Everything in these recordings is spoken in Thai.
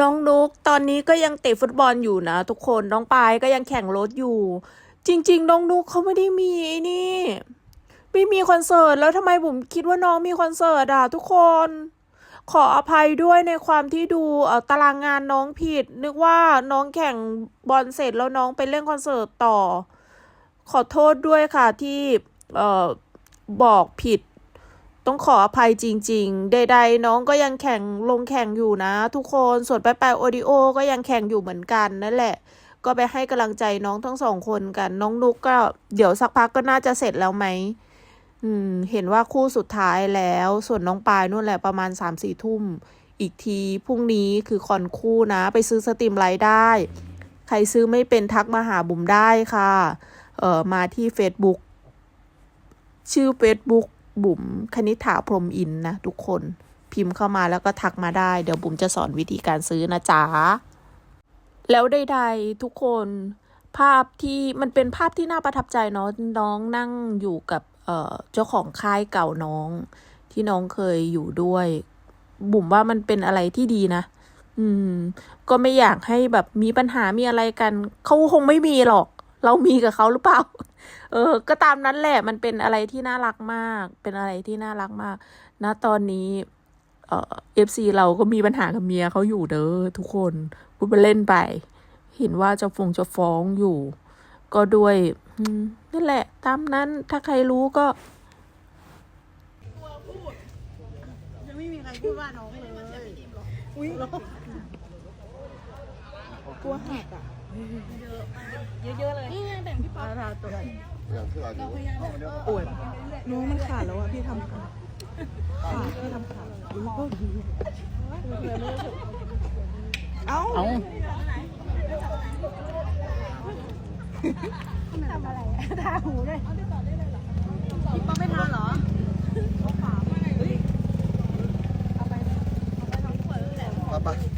น้องนุกตอนนี้ก็ยังเตะฟุตบอลอยู่นะ ทุกคนน้องปายก็ยังแข่งรถอยู่ จริง ๆ น้องนุกเขาไม่ได้มีนี่ ไม่มีคอนเสิร์ตแล้วทำไมผมคิดว่าน้องมีคอนเสิร์ตอะทุกคน ขออภัยด้วยในความที่ดูเอ่อตารางงานน้องผิด นึกว่าน้องแข่งบอลเสร็จแล้วน้องไปเล่นคอนเสิร์ตต่อ ขอโทษด้วยค่ะที่เอ่อบอกผิด ต้องขออภัยจริง ๆ ใด ๆ น้องก็ยังแข่งลงแข่งอยู่นะ ทุกคนส่วนไปไปโอดิโอก็ยังแข่งอยู่เหมือนกันนั่นแหละ ก็ไปให้กำลังใจน้องทั้งสองคนกัน น้องนุกก็เดี๋ยวสักพักก็น่าจะเสร็จแล้วไหมอืม เห็นว่าคู่สุดท้ายแล้ว ส่วนน้องปายนู่นแหละประมาณสามสี่ทุ่ม อีกทีพรุ่งนี้คือคอนคู่นะ ไปซื้อสตรีมไลท์ได้ ใครซื้อไม่เป็นทักมาหาบุ๋มได้ค่ะ เอ่อมาที่ Facebook ชื่อ Facebook บุ๋มคณิษฐาพรมอินนะทุกคนพิมพ์เข้ามาแล้วก็ทักมาได้ เดี๋ยวบุ๋มจะสอนวิธีการซื้อนะจ๊ะ แล้วใดๆทุกคนภาพที่มันเป็นภาพที่น่าประทับใจเนาะน้องนั่งอยู่กับเจ้าของค่ายเก่าน้อง ที่น้องเคยอยู่ด้วย บุ๋มว่ามันเป็นอะไรที่ดีนะ อืม ก็ไม่อยากให้แบบมีปัญหามีอะไรกัน เขาคงไม่มีหรอก เรามีกับเขาหรือเปล่า เออ ก็ตามนั้นแหละ มันเป็นอะไรที่น่ารักมาก เป็นอะไรที่น่ารักมากณตอนนี้ เอฟซีเราก็มีปัญหากับเมียเขาอยู่เด้อทุกคนพูดไปเล่นไป เห็นว่าจะฟงจะฟ้องอยู่ ก็ด้วยนั่นแหละ ตามนั้นถ้าใครรู้ก็ยังไม่มีใครพูดว่าน้องเลยอุ้ยกลัวหักอะ เยอะๆเลย นี่ไงแบ่งพี่ป๊อปตัวปวดน้องมันขาดแล้วอะพี่ทำขาดขาดพี่ทำขาดเอ้าเอาทาหูด้วยพี่ป๊อปไม่ทานเหรอไปไป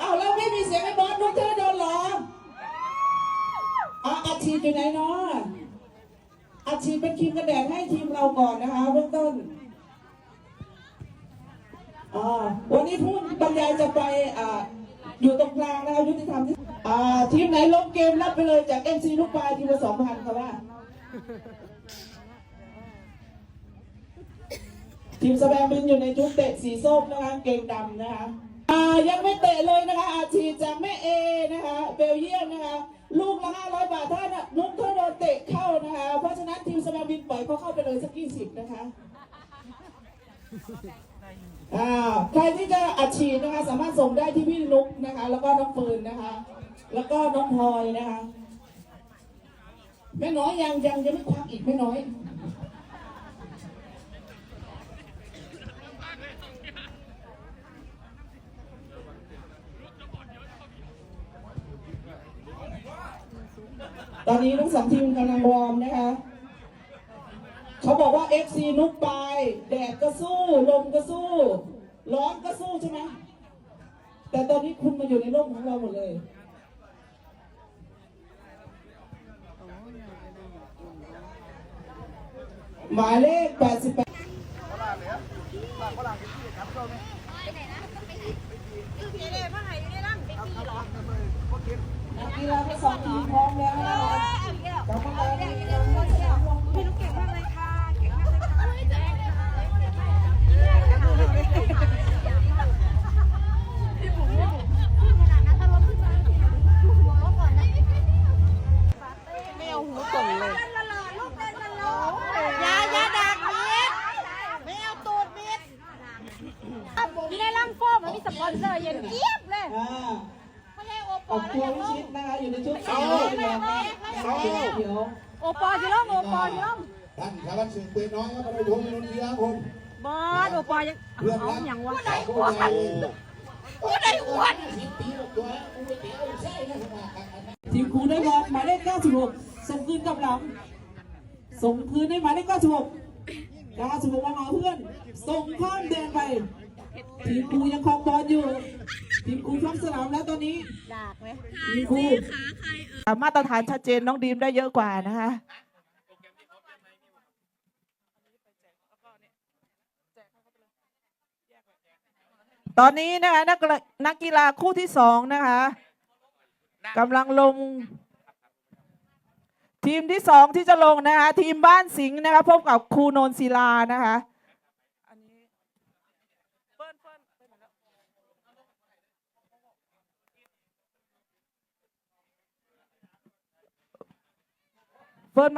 เอาแล้วไม่มีเสียงไอ้บอสนุ๊กเธอโดนหรออะอัดฉีดอยู่ไหนเนาะอัดฉีดเป็นครีมกันแดดให้ทีมเราก่อนนะคะเบื้องต้นอ่าวันนี้ผู้บรรยายจะไปอ่าอยู่ตรงกลางนะคะยุติธรรมที่อ่าทีมไหนลบเกมรับไปเลยจากเอ็มซีลูกปลายทีมละสองพันครับว่า ทีมสแบงบินอยู่ในชุดเตะสีส้มนะคะเกงดำนะคะอ่ายังไม่เตะเลยนะคะ อาชีจากแม่เอนะคะ เบลเยียมนะคะ ลูกละห้าร้อยบาทถ้าน่ะนุ๊กถ้าโดนเตะเข้านะคะ เพราะฉะนั้นทีมสแบงบินปล่อยเขาเข้าไปเลยสักยี่สิบนะคะอ่าใครที่จะอัดฉีดนะคะ สามารถส่งได้ที่พี่นุ๊กนะคะ แล้วก็น้องเฟิร์นนะคะ แล้วก็น้องพลอยนะคะ แม่น้อยยังยังยังไม่ควักอีกแม่น้อย ตอนนี้ทั้งสองทีมกำลังวอร์มนะคะเขาบอกว่า FC นุกไป แดดก็สู้ ลมก็สู้ ร้อนก็สู้ใช่ไหมแต่ตอนนี้คุณมาอยู่ในโลกของเราหมดเลย หมายเลข 88นักกีฬาทั้งสองทีมพร้อมแล้ว อนเซอร์เย็นเจี๊ยบเลยอ่าเขาเรียกโอปอออกแล้วตัวยังวิร้องชิตนะคะอยู่ในชุดเอาสีเหลืองเอาเขียวโอปอจะร้องโอปอจะร้องท่านชาวบ้านเสียงปืนน้อยครับมาดูนนทีครับผมบอสโอปอยังเพื่อนเอารักอย่างวะผู้ใหญ่ผู้ใดอ้วนสิบปีตัวกูไปเตี๋ยวใช่นะผมว่าทีมครูได้บอลหมายเลข96 ส่งคืนกับหลัง ส่งคืนให้หมายเลข96 96มาหาเพื่อน ส่งข้ามแดนไป ทีมครูยังครองบอลอยู่ ทีมครูทับสนามแล้วตอนนี้ดากไหมทีมครูมาตรฐานชัดเจนน้องดีมได้เยอะกว่านะคะตอนนี้นะคะนักกีฬานักกีฬาคู่ที่สองนะคะกำลังลง ทีมที่สองที่จะลงนะคะทีมบ้านสิงห์นะคะพบกับครูโนนศิลานะคะ เฟิ